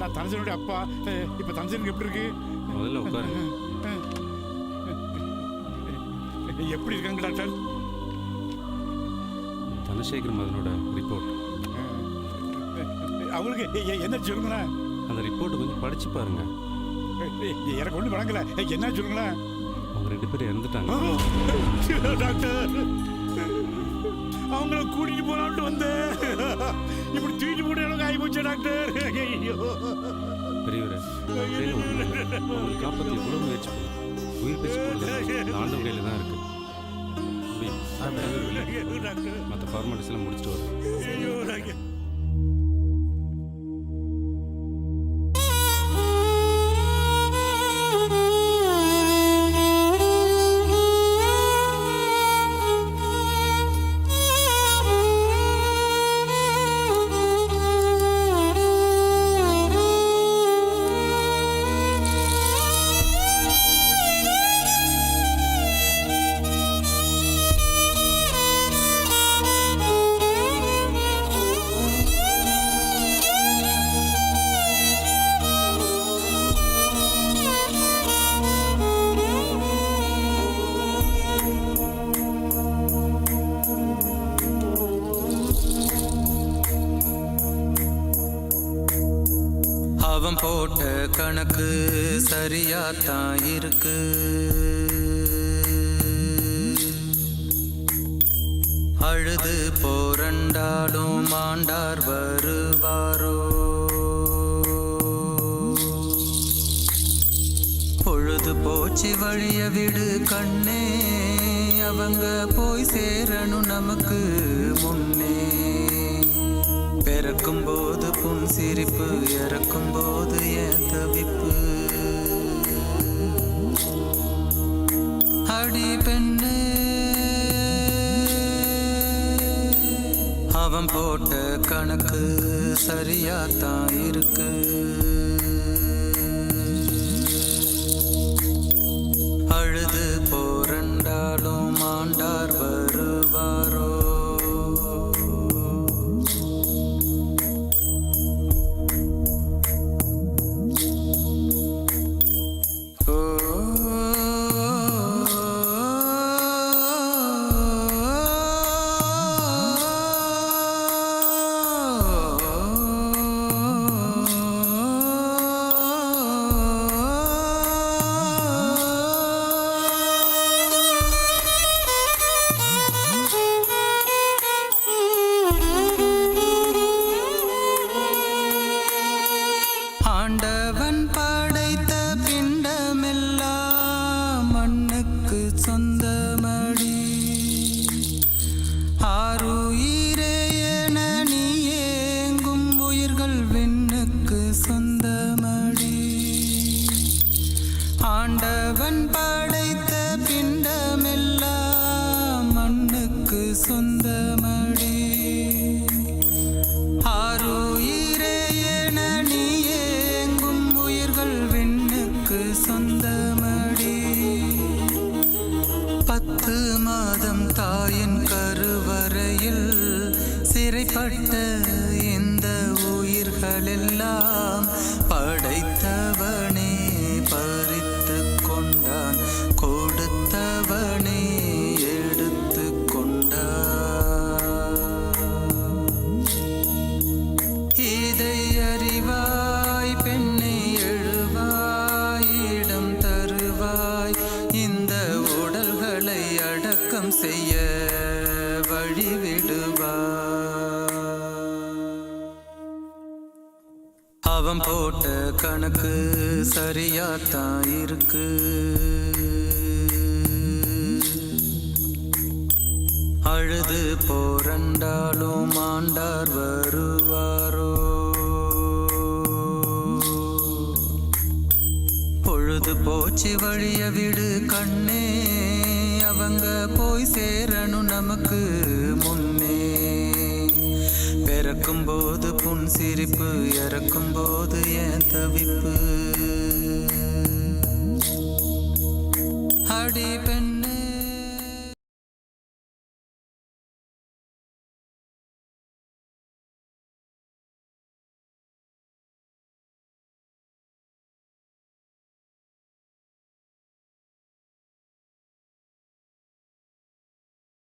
நான் தனசனுடைய அப்பா இப்ப தனசனுக்கு எப்படி இருக்கு? முதல்ல உட்காருங்க. எப்படி இருக்காங்க டாக்டர்? தனசேகர் மதனோட ரிப்போர்ட் அவங்களுக்கு என்ன சொல்லுங்களேன் அந்த ரிப்போர்ட் கொஞ்சம் படிச்சு பாருங்க. எனக்கு ஒண்ணு வழங்கல என்ன சொல்லுங்களேன் அவங்க ரெண்டு பேரும் இறந்துட்டாங்க. டாக்டர். அவங்கள கூட்டிட்டு போலான்ட்டு வந்தேன். கையில் ஒண்ணு அவங்களை காப்பாற்றி எவ்வளோ முயற்சி பண்ணும் உயிர் பேச்சு போடுறது இந்த கையில் தான் இருக்கு. மற்ற ஃபார்மாலிட்டிஸ் எல்லாம் முடிச்சுட்டு வரேன். அவன் போட்ட கணக்கு சரியாத்தான் இருக்கு. அழுது போரண்டாலும் மாண்டார் வருவாரோ? பொழுது போச்சு வழிய விடு கண்ணே அவங்க போய் சேரணும் நமக்கு முன்னே. பிறக்கும் போது புன் சிரிப்பு இறக்கும் போது என் தவிப்பு? அடி பெண்ணு அவன் போட்ட கணக்கு சரியாத்தான் இருக்கு. சிறைப்பட்ட இந்த உயிர்களெல்லாம் படைத்த அவன் போட்ட கணக்கு சரியாத்தான் இருக்கு. அழுது போரண்டாலும் ஆண்டார் வருவாரோ? பொழுது போச்சு வழிய விடு கண்ணே அவங்க போய் சேரணும் நமக்கு பிறக்கும் போது புன் சிரிப்பு இறக்கும் போது ஏன் தவிப்பு? அடி பெண்ணு